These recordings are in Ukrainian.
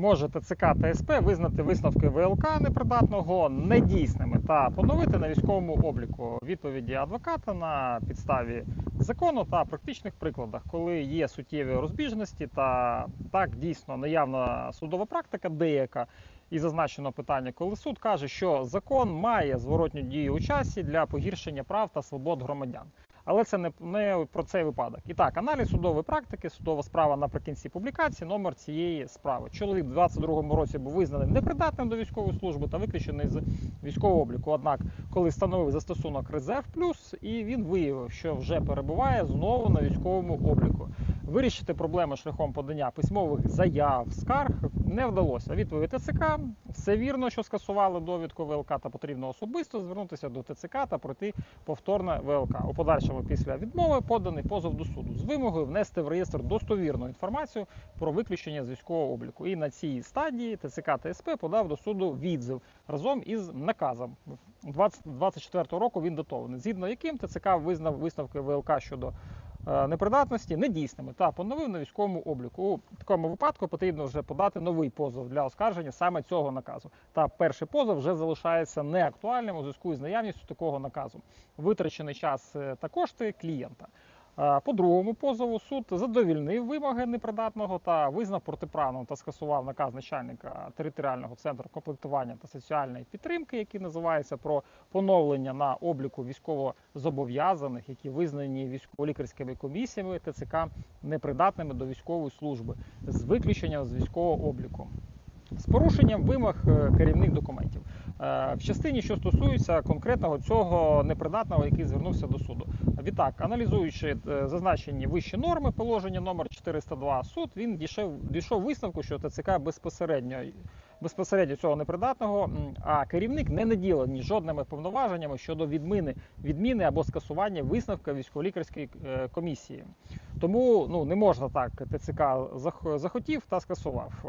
може ТЦК та СП визнати висновки ВЛК непридатного недійсними та поновити на військовому обліку відповіді адвоката на підставі закону та практичних прикладах, коли є суттєві розбіжності та так дійсно наявна судова практика деяка. І зазначено питання, коли суд каже, що закон має зворотню дію у часі для погіршення прав та свобод громадян. Але це не, не про цей випадок. І так, аналіз судової практики, судова справа наприкінці публікації, номер цієї справи. Чоловік в 22-му році був визнаний непридатним до військової служби та виключений з військового обліку. Однак, коли встановив застосунок резерв плюс, і він виявив, що вже перебуває знову на військовому обліку. Вирішити проблеми шляхом подання письмових заяв, скарг не вдалося. Відповідь ТЦК все вірно, що скасували довідку ВЛК та потрібно особисто звернутися до ТЦК та пройти повторне ВЛК. У подальшому після відмови поданий позов до суду з вимогою внести в реєстр достовірну інформацію про виключення з військового обліку. І на цій стадії ТЦК та СП подав до суду відзив разом із наказом. 2024 року він датований, згідно яким ТЦК визнав висновки ВЛК щодо непридатності недійсними та поновив на військовому обліку. У такому випадку потрібно вже подати новий позов для оскарження саме цього наказу. Та перший позов вже залишається неактуальним у зв'язку з наявністю такого наказу. Витрачений час е, та кошти клієнта. По другому позову суд задовільнив вимоги непридатного та визнав протиправним та скасував наказ начальника територіального центру комплектування та соціальної підтримки, який називається про поновлення на обліку військовозобов'язаних, які визнані військово-лікарськими комісіями ТЦК непридатними до військової служби з виключенням з військового обліку. З порушенням вимог е, керівних документів Е, в частині, що стосується конкретного цього непридатного, який звернувся до суду. Відтак, аналізуючи е, зазначені вищі норми положення номер 402 суд, він дійшов, дійшов висновку, що ТЦК безпосередньо безпосередньо цього непридатного, а керівник не наділений жодними повноваженнями щодо відміни, відміни або скасування висновка військово-лікарської комісії. Тому ну не можна так ТЦК захотів та скасував.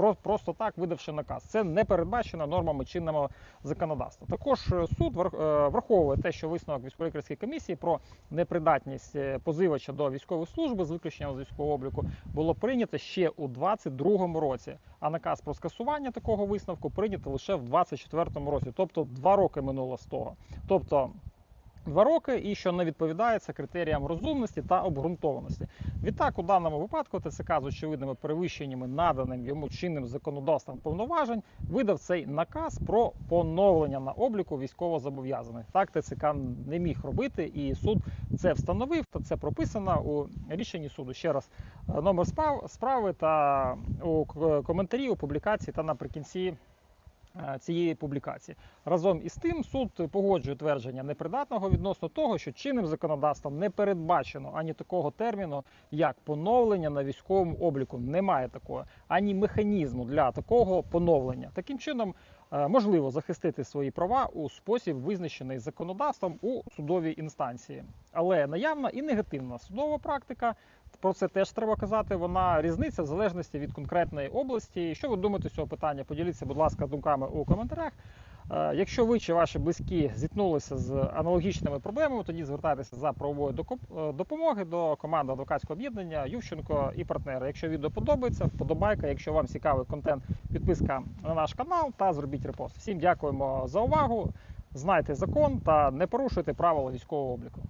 Про- Просто так видавши наказ. Це не передбачено нормами чинного законодавства. Також е, суд е, враховує те, що висновок військово-лікарської комісії про непридатність е, позивача до військової служби з виключенням з військового обліку було прийнято ще у 2022 році. А наказ про скасування такого висновку прийнято лише в 2024 році, тобто два роки минуло з того. Тобто Два роки і що не відповідається критеріям розумності та обґрунтованості. Відтак, у даному випадку ТЦК з очевидними перевищеннями наданим йому чинним законодавством повноважень видав цей наказ про поновлення на обліку військовозобов'язаних. Так ТЦК не міг робити, і суд це встановив. Та це прописано у рішенні суду. Ще раз е, номер справ- справи та у коментарі у публікації та наприкінці цієї публікації. Разом із тим, суд погоджує твердження непридатного відносно того, що чинним законодавством не передбачено ані такого терміну, як поновлення на військовому обліку. Немає такого, ані механізму для такого поновлення. Таким чином, е, можливо захистити свої права у спосіб, визначений законодавством у судовій інстанції. Але наявна і негативна судова практика. Про це теж треба казати. Вона різниця в залежності від конкретної області. Що ви думаєте з цього питання? Поділіться, будь ласка, думками у коментарях. Е, Якщо ви чи ваші близькі зіткнулися з аналогічними проблемами, тоді звертайтеся за правовою е, допомоги до команди адвокатського об'єднання Ющенко і партнери. Якщо відео подобається, вподобайка. Якщо вам цікавий контент, підписка на наш канал та зробіть репост. Всім дякуємо за увагу. Знайте закон та не порушуйте правила військового обліку.